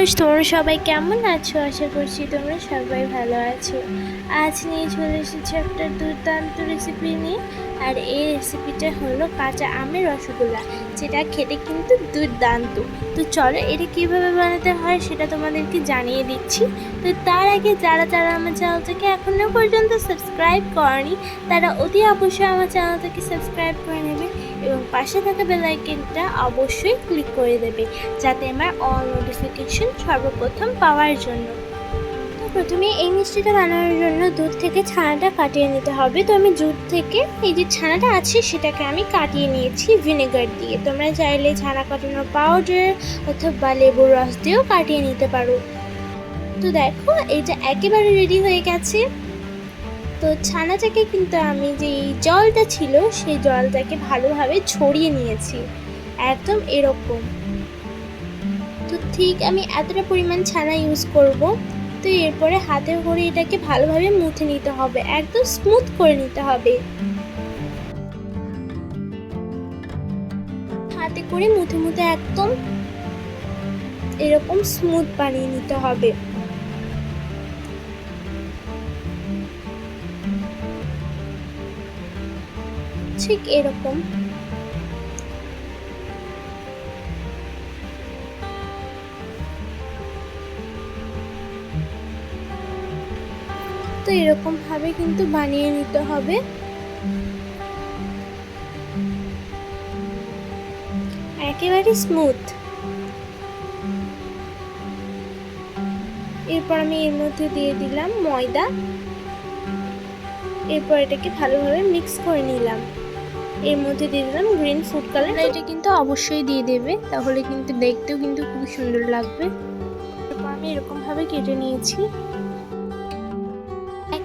Viewers তোমরা সবাই কেমন আছো? আশা করছি তোমরা সবাই ভালো আছো। আজ নিয়ে চলে এসেছি একটা দুর্দান্ত রেসিপি নিয়ে। আর এই রেসিপিটা হলো কাঁচা আমের রসগোল্লা, যেটা খেতে কিন্তু দুর্দান্ত। তো চলো, এটা কীভাবে বানাতে হয় সেটা তোমাদেরকে জানিয়ে দিচ্ছি। তো তার আগে যারা যারা আমার চ্যানেলটাকে এখনও পর্যন্ত সাবস্ক্রাইব করেনি, তারা অতি অবশ্যই আমার চ্যানেলটাকে সাবস্ক্রাইব করে নেবে এবং পাশে থাকা বেলাইকেনটা অবশ্যই ক্লিক করে দেবে, যাতে আমার অল নোটিফিকেশন সর্বপ্রথম পাওয়ার জন্য। প্রথমে এই মিষ্টিটা বানানোর জন্য দুধ থেকে ছানাটা কাটিয়ে নিতে হবে। তো আমি দুধ থেকে এই যে ছানাটা আছে, সেটাকে আমি কাটিয়ে নিয়েছি ভিনেগার দিয়ে। তোমরা চাইলে ছানা কাটানোর পাউডার অথবা লেবুর রস দিয়েও কাটিয়ে নিতে পারো। তো দেখো এইটা একেবারে রেডি হয়ে গেছে। তো ছানাটাকে কিন্তু আমি যে জলটা ছিল, সেই জলটাকে ভালোভাবে ছড়িয়ে নিয়েছি। একদম এরকম। তো ঠিক আমি এতটা পরিমাণ ছানা ইউজ করব। তো এরপরে হাতে করে এটাকে ভালোভাবে মুথে নিতে হবে, একদম স্মুথ করে নিতে হবে। হাতে করে মুথে মুথে একদম এরকম স্মুথ বানিয়ে নিতে হবে। ঠিক এরকম। তো এরকম ভাবে কিন্তু বানিয়ে নিতে হবে। একেবারে স্মুথ এরপর আমি এর মধ্যে দিয়ে দিলাম ময়দা। এরপর এটাকে ভালোভাবে মিক্স করে নিলাম। এর মধ্যে দিয়ে দিলাম গ্রিন ফুড কালার এটা কিন্তু অবশ্যই দিয়ে দেবে তাহলে কিন্তু দেখতেও কিন্তু খুব সুন্দর লাগবে। এরপর আমি এরকমভাবে কেটে নিয়েছি।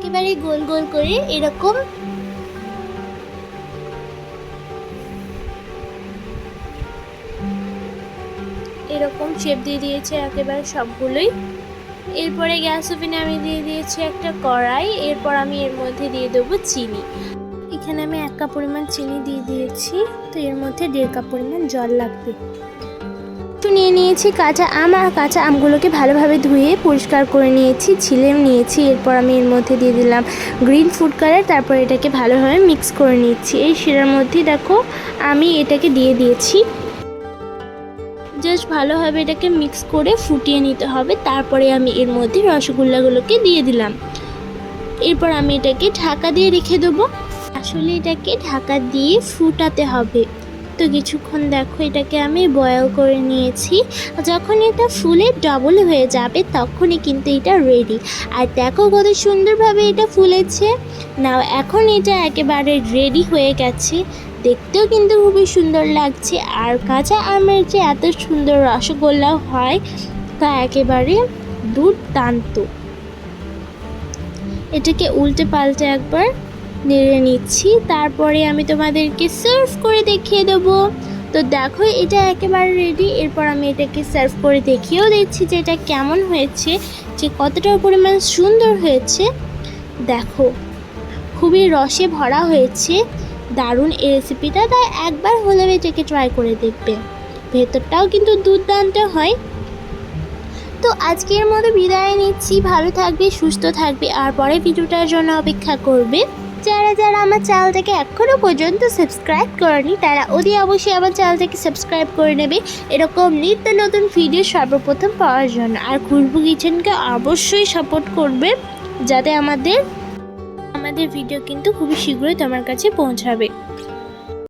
একেবারে গোল গোল করে এরকম এরকম শেপ দিয়ে দিয়েছে একেবারে সবগুলোই। এরপরে গ্যাস ওভেনে আমি দিয়ে দিয়েছি একটা কড়াই, এরপর আমি এর মধ্যে দিয়ে দেবো চিনি। এখানে আমি এক কাপ পরিমাণ চিনি দিয়ে দিয়েছি, তো এর মধ্যে দেড় কাপ পরিমাণ জল লাগবে। একটু নিয়ে নিয়েছি কাঁচা আম আর কাঁচা আমগুলোকে ভালোভাবে ধুয়ে পরিষ্কার করে নিয়েছি ছিলেম নিয়েছি। এরপর আমি এর মধ্যে দিয়ে দিলাম গ্রিন ফুড কালার তারপর এটাকে ভালোভাবে মিক্স করে নিচ্ছি। এই শিরার মধ্যে দেখো আমি এটাকে দিয়ে দিয়েছি। জাস্ট ভালোভাবে এটাকে মিক্স করে ফুটিয়ে নিতে হবে। তারপরে আমি এর মধ্যে রসগোল্লাগুলোকে দিয়ে দিলাম। এরপর আমি এটাকে ঢাকা দিয়ে রেখে দেবো। আসলে এটাকে ঢাকা দিয়ে ফুটাতে হবে। তো কিছুক্ষণ দেখো, এটাকে আমি বয়েল করে নিয়েছি। যখন এটা ফুলে ডবল হয়ে যাবে, তখনই কিন্তু এটা রেডি আর দেখো কত সুন্দরভাবে এটা ফুলেছে। নাও এখন এটা একেবারে রেডি হয়ে গেছে। দেখতেও কিন্তু খুবই সুন্দর লাগছে। আর কাঁচা আমের যে এত সুন্দর রসগোল্লা হয়, তা একেবারে দুর্দান্ত। এটাকে উল্টে পাল্টে একবার নেড়ে নিচ্ছি। তারপরে আমি তোমাদেরকে সার্ভ করে দেখিয়ে দেবো। তো দেখো, এটা একেবারে রেডি এরপর আমি এটাকে সার্ভ করে দেখিয়েও দিচ্ছি যে এটা কেমন হয়েছে, যে কতটা পরিমাণ সুন্দর হয়েছে। দেখো, খুবই রসে ভরা হয়েছে। দারুণ এই রেসিপিটা তাই একবার হলেও এটাকে ট্রাই করে দেখবে। ভেতরটাও কিন্তু দুর্দান্ত হয়। তো আজকের মতো বিদায় নিচ্ছি। ভালো থাকবে, সুস্থ থাকবে। আর পরে ভিডিওটার জন্য অপেক্ষা করবে। যারা যারা আমার চ্যানেলটাকে এখনও পর্যন্ত সাবস্ক্রাইব করেনি, তারা অতি অবশ্যই আমার চ্যানেলটাকে সাবস্ক্রাইব করে নেবে। এরকম নিত্য নতুন ভিডিও সর্বপ্রথম পাওয়ার জন্য। আর খুশবু কিচেনকে অবশ্যই সাপোর্ট করবে, যাতে আমাদের আমাদের ভিডিও কিন্তু খুবই শীঘ্রই তোমার কাছে পৌঁছাবে।